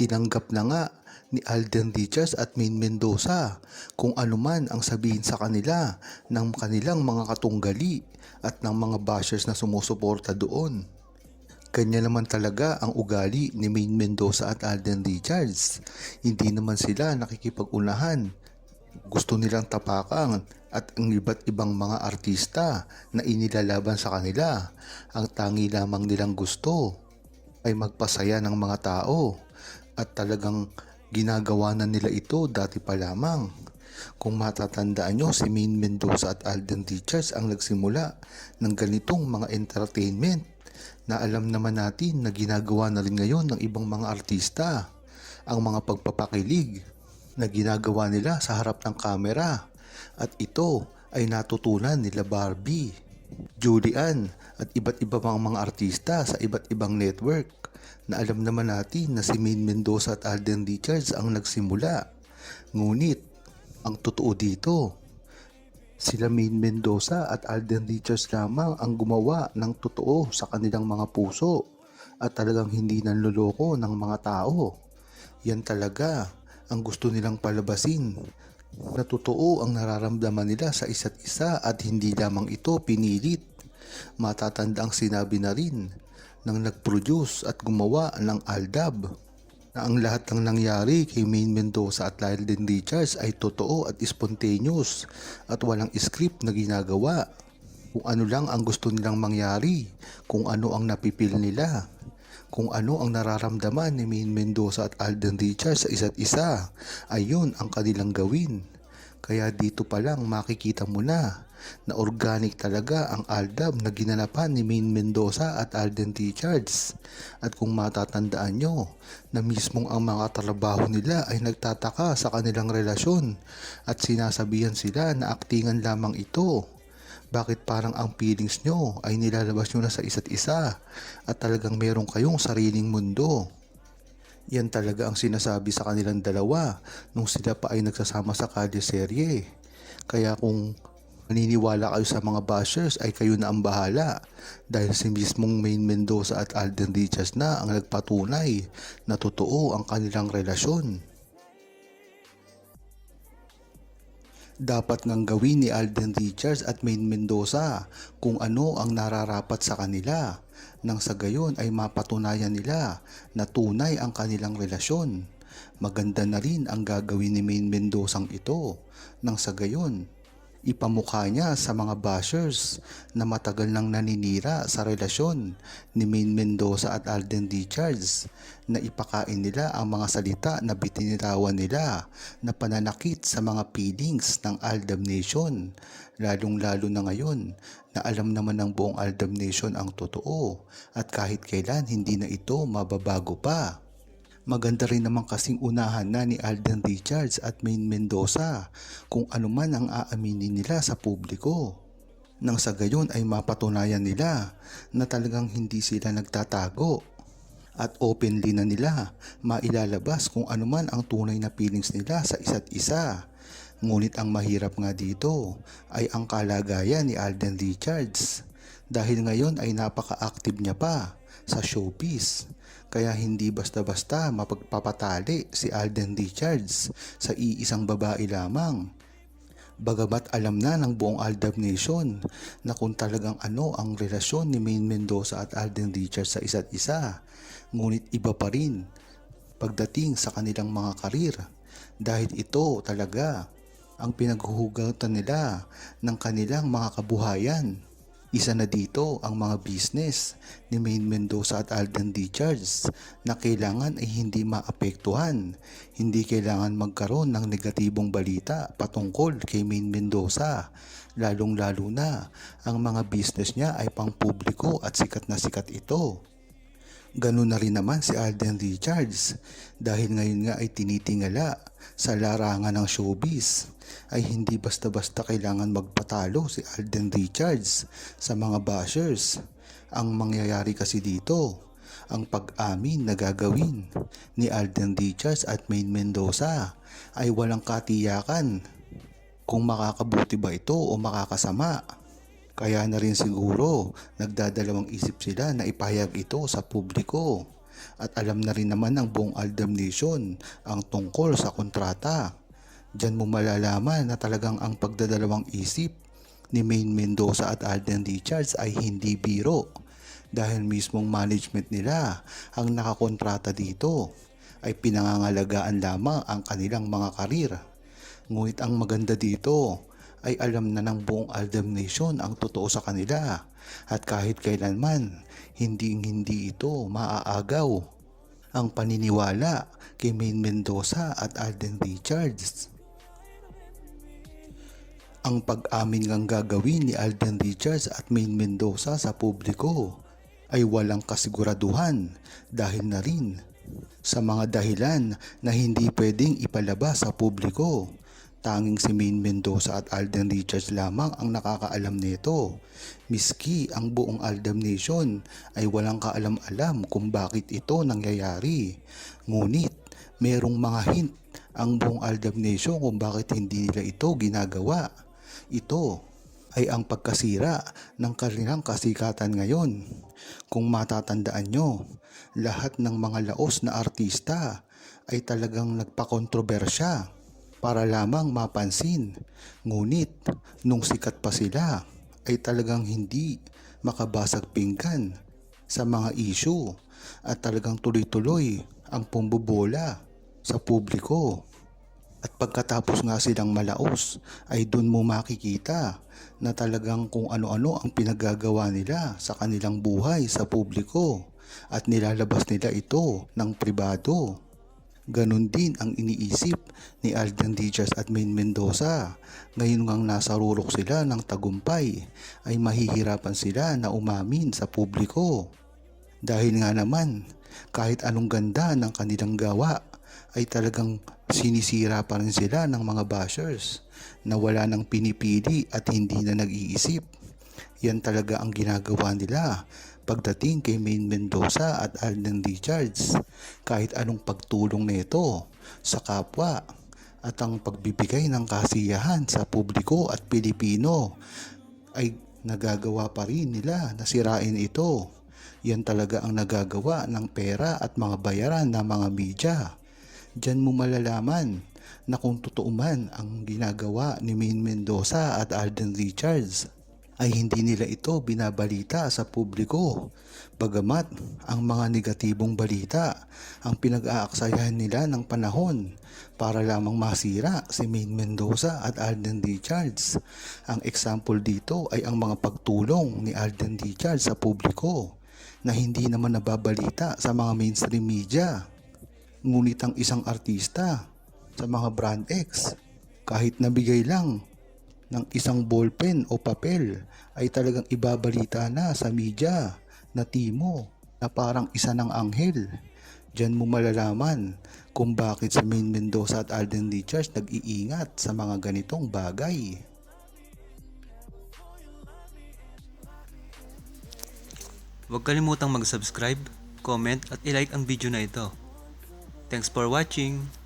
Tinanggap na nga ni Alden Richards at Main Mendoza kung anuman ang sabihin sa kanila ng kanilang mga katunggali at ng mga bashers na sumusuporta doon. Kanya naman talaga ang ugali ni Main Mendoza at Alden Richards. Hindi naman sila nakikipag-unahan. Gusto nilang tapakan at ang iba't ibang mga artista na inilalaban sa kanila. Ang tangi lamang nilang gusto ay magpasaya ng mga tao at talagang ginagawa na nila ito dati pa lamang. Kung matatandaan nyo, si Main Mendoza at Alden Richards ang nagsimula ng ganitong mga entertainment na alam naman natin na ginagawa na rin ngayon ng ibang mga artista. Ang mga pagpapakilig na ginagawa nila sa harap ng kamera at ito ay natutunan nila Barbie, Julian at iba't iba pang mga artista sa iba't ibang network na alam naman natin na si Main Mendoza at Alden Richards ang nagsimula. Ngunit, ang totoo dito, sila Main Mendoza at Alden Richards lamang ang gumawa ng totoo sa kanilang mga puso at talagang hindi nanloloko ng mga tao. Yan talaga ang gusto nilang palabasin na totoo ang nararamdaman nila sa isa't isa at hindi lamang ito pinilit. Matatanda ang sinabi na rin ng nag-produce at gumawa ng Aldab na ang lahat ng nangyari kay Main Mendoza at Lylden Richards ay totoo at spontaneous at walang script na ginagawa. Kung ano lang ang gusto nilang mangyari, kung ano ang napipil nila, kung ano ang nararamdaman ni Main Mendoza at Alden Richards sa isa't isa, ayun ang kanilang gawin. Kaya dito pa lang makikita mo na na organic talaga ang aldab na ginanapan ni Main Mendoza at Alden Richards. At kung matatandaan nyo na mismong ang mga trabaho nila ay nagtataka sa kanilang relasyon at sinasabihan sila na aktingan lamang ito. Bakit parang ang feelings nyo ay nilalabas nyo na sa isa't isa at talagang meron kayong sariling mundo? Yan talaga ang sinasabi sa kanilang dalawa nung sila pa ay nagsasama sa kalye serye. Kaya kung maniniwala kayo sa mga bashers ay kayo na ang bahala dahil si mismong Main Mendoza at Alden Richards na ang nagpatunay na totoo ang kanilang relasyon. Dapat ngang gawin ni Alden Richards at Main Mendoza kung ano ang nararapat sa kanila nang sa gayon ay mapatunayan nila na tunay ang kanilang relasyon. Maganda na rin ang gagawin ni Main Mendozang ito nang sa gayon ipamukha niya sa mga bashers na matagal nang naninira sa relasyon ni Main Mendoza at Alden Richards na ipakain nila ang mga salita na bitinirawan nila na pananakit sa mga feelings ng Aldab Nation lalong lalo na ngayon na alam naman ng buong Aldab Nation ang totoo at kahit kailan hindi na ito mababago pa. Maganda rin naman kasing unahan na ni Alden Richards at Main Mendoza kung ano man ang aaminin nila sa publiko. Nang sa gayon ay mapatunayan nila na talagang hindi sila nagtatago at openly na nila mailalabas kung ano man ang tunay na feelings nila sa isa't isa. Ngunit ang mahirap nga dito ay ang kalagayan ni Alden Richards dahil ngayon ay napaka-active niya pa sa showbiz. Kaya hindi basta-basta mapagpapatali si Alden Richards sa iisang babae lamang. Bagamat alam na ng buong Aldab Nation na kung talagang ano ang relasyon ni Main Mendoza at Alden Richards sa isa't isa, ngunit iba pa rin pagdating sa kanilang mga karir dahil ito talaga ang pinaghuhugatan nila ng kanilang mga kabuhayan. Isa na dito ang mga business ni Main Mendoza at Alden Richards na kailangan ay hindi maapektuhan. Hindi kailangan magkaroon ng negatibong balita patungkol kay Main Mendoza. Lalong lalo na ang mga business niya ay pang publiko at sikat na sikat ito. Ganun na rin naman si Alden Richards dahil ngayon nga ay tinitingala sa larangan ng showbiz ay hindi basta-basta kailangan magpatalo si Alden Richards sa mga bashers. Ang mangyayari kasi dito, ang pag-amin na gagawin ni Alden Richards at Main Mendoza ay walang katiyakan kung makakabuti ba ito o makakasama. Kaya na rin siguro nagdadalawang isip sila na ipahayag ito sa publiko. At alam na rin naman ng buong Aldam Nation ang tungkol sa kontrata. Diyan mo malalaman na talagang ang pagdadalawang isip ni Main Mendoza at Alden Richards ay hindi biro dahil mismong management nila ang nakakontrata dito ay pinangangalagaan lamang ang kanilang mga karir. Ngunit ang maganda dito ay alam na ng buong Aldam Nation ang totoo sa kanila at kahit kailanman hindi hindi ito maaagaw ang paniniwala kay Main Mendoza at Alden Richards. Ang pag-amin ngang gagawin ni Alden Richards at Main Mendoza sa publiko ay walang kasiguraduhan dahil na rin sa mga dahilan na hindi pwedeng ipalabas sa publiko. Tanging si Main Mendoza at Alden Richards lamang ang nakakaalam nito. Miski ang buong Aldam Nation ay walang kaalam-alam kung bakit ito nangyayari. Ngunit merong mga hint ang buong Aldam Nation kung bakit hindi nila ito ginagawa. Ito ay ang pagkasira ng kanilang kasikatan ngayon. Kung matatandaan nyo, lahat ng mga laos na artista ay talagang nagpakontrobersya para lamang mapansin. Ngunit nung sikat pa sila ay talagang hindi makabasag pinggan sa mga issue at talagang tuloy-tuloy ang pumbubola sa publiko. At pagkatapos nga silang malaos ay dun mo makikita na talagang kung ano-ano ang pinagagawa nila sa kanilang buhay sa publiko at nilalabas nila ito ng pribado. Ganon din ang iniisip ni Alden Diaz at Main Mendoza. Ngayon ngang nasa rurok sila ng tagumpay ay mahihirapan sila na umamin sa publiko. Dahil nga naman, kahit anong ganda ng kanilang gawa ay talagang sinisira pa rin sila ng mga bashers na wala nang pinipili at hindi na nag-iisip. Yan talaga ang ginagawa nila pagdating kay Main Mendoza at Alden Richards. Kahit anong pagtulong nito sa kapwa at ang pagbibigay ng kasiyahan sa publiko at Pilipino ay nagagawa pa rin nila na sirain ito. Yan talaga ang nagagawa ng pera at mga bayaran ng mga media. Diyan mo malalaman na kung totoo man ang ginagawa ni Main Mendoza at Alden Richards ay hindi nila ito binabalita sa publiko. Bagamat ang mga negatibong balita ang pinag-aaksayahan nila ng panahon para lamang masira si Main Mendoza at Alden Richards. Ang example dito ay ang mga pagtulong ni Alden Richards sa publiko na hindi naman nababalita sa mga mainstream media. Ngunit ang isang artista sa mga brand X, kahit nabigay lang ng isang ballpen o papel ay talagang ibabalita na sa media na timo na parang isa ng anghel. Diyan mo malalaman kung bakit si Main Mendoza at Alden Richards nag-iingat sa mga ganitong bagay. Huwag kalimutang mag-subscribe, comment at ilike ang video na ito. Thanks for watching!